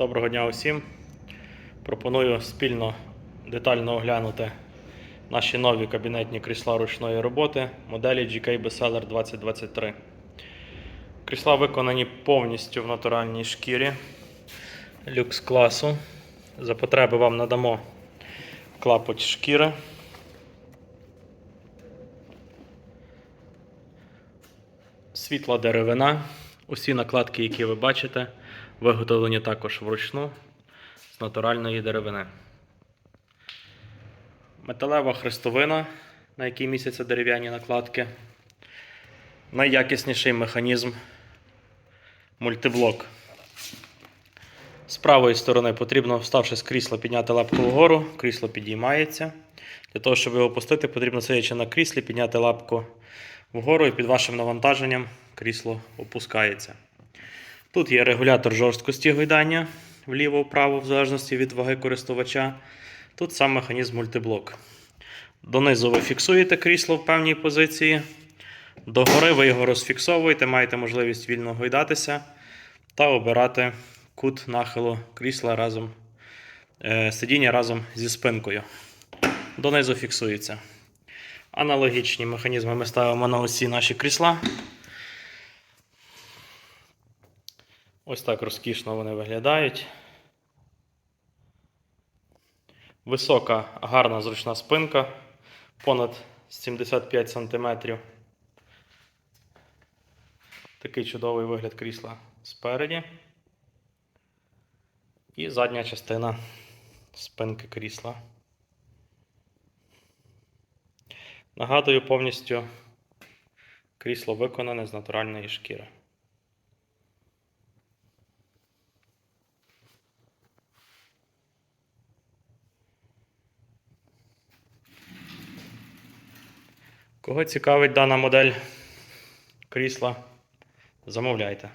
Доброго дня усім. Пропоную спільно детально оглянути наші нові кабінетні крісла ручної роботи моделі GK Bestseller 2023. Крісла виконані повністю в натуральній шкірі люкс класу. За потреби вам надамо клапоть шкіри. Світла деревина. Усі накладки, які ви бачите, виготовлені також вручну з натуральної деревини. Металева хрестовина, на якій містяться дерев'яні накладки. Найякісніший механізм мультиблок. З правої сторони потрібно, вставши з крісла, підняти лапку вгору, крісло підіймається. Для того, щоб його опустити, потрібно сидячи на кріслі, підняти лапку вгору і під вашим навантаженням крісло опускається. Тут є регулятор жорсткості гойдання вліво-вправо, в залежності від ваги користувача. Тут сам механізм мультиблок. Донизу ви фіксуєте крісло в певній позиції. Догори ви його розфіксовуєте, маєте можливість вільно гойдатися та обирати кут нахилу крісла разом, е, сидіння разом зі спинкою. Донизу фіксується. Аналогічні механізми ми ставимо на усі наші крісла. Ось так розкішно вони виглядають. Висока, гарна зручна спинка, понад 75 см. Такий чудовий вигляд крісла спереді. І задня частина спинки крісла. Нагадую, повністю крісло виконане з натуральної шкіри. Кого цікавить дана модель крісла, замовляйте.